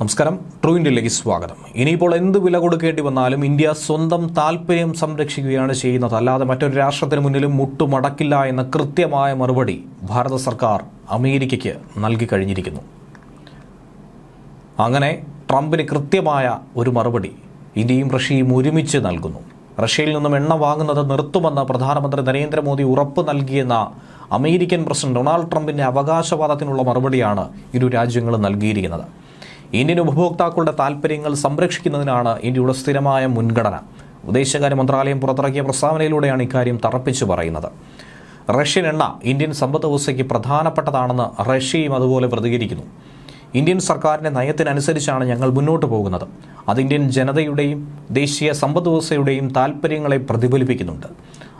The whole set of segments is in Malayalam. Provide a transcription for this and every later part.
നമസ്കാരം. ട്രൂ ഇന്ത്യയിലേക്ക് സ്വാഗതം. ഇനിയിപ്പോൾ എന്ത് വില കൊടുക്കേണ്ടി വന്നാലും ഇന്ത്യ സ്വന്തം താല്പര്യം സംരക്ഷിക്കുകയാണ് ചെയ്യുന്നത്. അല്ലാതെ മറ്റൊരു രാഷ്ട്രത്തിന് മുന്നിലും മുട്ടുമടക്കില്ല എന്ന കൃത്യമായ മറുപടി ഭാരത സർക്കാർ അമേരിക്കയ്ക്ക് നൽകി കഴിഞ്ഞിരിക്കുന്നു. അങ്ങനെ ട്രംപിന് കൃത്യമായ ഒരു മറുപടി ഇന്ത്യയും റഷ്യയും ഒരുമിച്ച് നൽകുന്നു. റഷ്യയിൽ നിന്നും എണ്ണ വാങ്ങുന്നത് നിർത്തുമെന്ന് പ്രധാനമന്ത്രി നരേന്ദ്രമോദി ഉറപ്പ് നൽകിയെന്ന അമേരിക്കൻ പ്രസിഡന്റ് ഡൊണാൾഡ് ട്രംപിന്റെ അവകാശവാദത്തിനുള്ള മറുപടിയാണ് ഇരു രാജ്യങ്ങളും നൽകിയിരിക്കുന്നത്. ഇന്ത്യൻ ഉപഭോക്താക്കളുടെ താൽപ്പര്യങ്ങൾ സംരക്ഷിക്കുന്നതിനാണ് ഇന്ത്യയുടെ സ്ഥിരമായ മുൻഗണന. വിദേശകാര്യ മന്ത്രാലയം പുറത്തിറക്കിയ പ്രസ്താവനയിലൂടെയാണ് ഇക്കാര്യം തറപ്പിച്ചു പറയുന്നത്. റഷ്യൻ എണ്ണ ഇന്ത്യൻ സമ്പദ് വ്യവസ്ഥയ്ക്ക് പ്രധാനപ്പെട്ടതാണെന്ന് റഷ്യയും അതുപോലെ പ്രതികരിക്കുന്നു. ഇന്ത്യൻ സർക്കാരിന്റെ നയത്തിനനുസരിച്ചാണ് ഞങ്ങൾ മുന്നോട്ട് പോകുന്നത്. അത് ഇന്ത്യൻ ജനതയുടെയും ദേശീയ സമ്പദ് വ്യവസ്ഥയുടെയും താൽപ്പര്യങ്ങളെ പ്രതിഫലിപ്പിക്കുന്നുണ്ട്.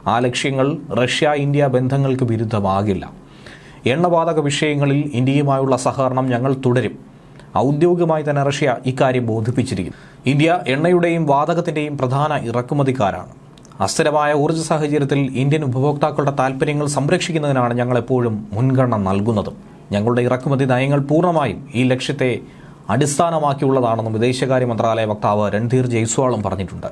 ആ ലക്ഷ്യങ്ങൾ റഷ്യ ഇന്ത്യ ബന്ധങ്ങൾക്ക് വിരുദ്ധമാകില്ല. എണ്ണവാതക വിഷയങ്ങളിൽ ഇന്ത്യയുമായുള്ള സഹകരണം ഞങ്ങൾ തുടരും. ഔദ്യോഗികമായി തന്നെ റഷ്യ ഇക്കാര്യം ബോധിപ്പിച്ചിരിക്കുന്നു. ഇന്ത്യ എണ്ണയുടെയും വാതകത്തിന്റെയും പ്രധാന ഇറക്കുമതിക്കാരാണ്. അസ്ഥിരമായ ഊർജ സാഹചര്യത്തിൽ ഇന്ത്യൻ ഉപഭോക്താക്കളുടെ താൽപ്പര്യങ്ങൾ സംരക്ഷിക്കുന്നതിനാണ് ഞങ്ങൾ എപ്പോഴും മുൻഗണന നൽകുന്നതും. ഞങ്ങളുടെ ഇറക്കുമതി നയങ്ങൾ പൂർണമായും ഈ ലക്ഷ്യത്തെ അടിസ്ഥാനമാക്കിയുള്ളതാണെന്നും വിദേശകാര്യ മന്ത്രാലയ വക്താവ് രൺധീർ ജയ്സ്വാളും പറഞ്ഞിട്ടുണ്ട്.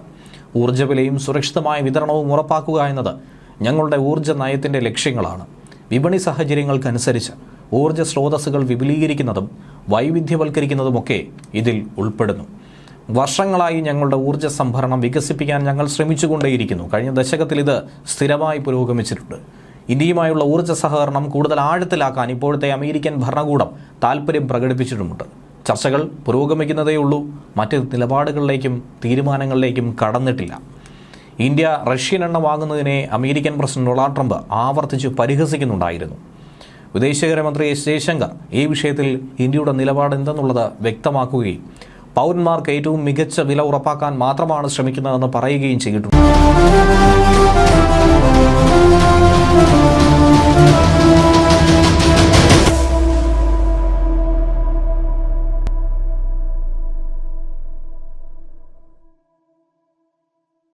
ഊർജവിലയും സുരക്ഷിതമായ വിതരണവും ഉറപ്പാക്കുക എന്നത് ഞങ്ങളുടെ ഊർജ നയത്തിന്റെ ലക്ഷ്യങ്ങളാണ്. വിപണി സാഹചര്യങ്ങൾക്കനുസരിച്ച് ഊർജ സ്രോതസ്സുകൾ വിപുലീകരിക്കുന്നതും വൈവിധ്യവൽക്കരിക്കുന്നതുമൊക്കെ ഇതിൽ ഉൾപ്പെടുന്നു. വർഷങ്ങളായി ഞങ്ങളുടെ ഊർജ സംഭരണം വികസിപ്പിക്കാൻ ഞങ്ങൾ ശ്രമിച്ചുകൊണ്ടേയിരിക്കുന്നു. കഴിഞ്ഞ ദശകത്തിൽ ഇത് സ്ഥിരമായി പുരോഗമിച്ചിട്ടുണ്ട്. ഇന്ത്യയുമായുള്ള ഊർജ സഹകരണം കൂടുതൽ ആഴത്തിലാക്കാൻ ഇപ്പോഴത്തെ അമേരിക്കൻ ഭരണകൂടം താൽപ്പര്യം പ്രകടിപ്പിച്ചിട്ടുമുണ്ട്. ചർച്ചകൾ പുരോഗമിക്കുന്നതേയുള്ളൂ മറ്റ് നിലപാടുകളിലേക്കും തീരുമാനങ്ങളിലേക്കും കടന്നിട്ടില്ല. ഇന്ത്യ റഷ്യൻ എണ്ണ വാങ്ങുന്നതിനെ അമേരിക്കൻ പ്രസിഡന്റ് ഡൊണാൾഡ് ട്രംപ് ആവർത്തിച്ച് പരിഹസിക്കുന്നുണ്ടായിരുന്നു. വിദേശകാര്യമന്ത്രി എസ് ജയശങ്കർ ഈ വിഷയത്തിൽ ഇന്ത്യയുടെ നിലപാട് എന്തെന്നുള്ളത് വ്യക്തമാക്കുകയും പൗരന്മാർക്ക് ഏറ്റവും മികച്ച വില ഉറപ്പാക്കാൻ മാത്രമാണ് ശ്രമിക്കുന്നതെന്ന് പറയുകയും ചെയ്തിട്ടുണ്ട്.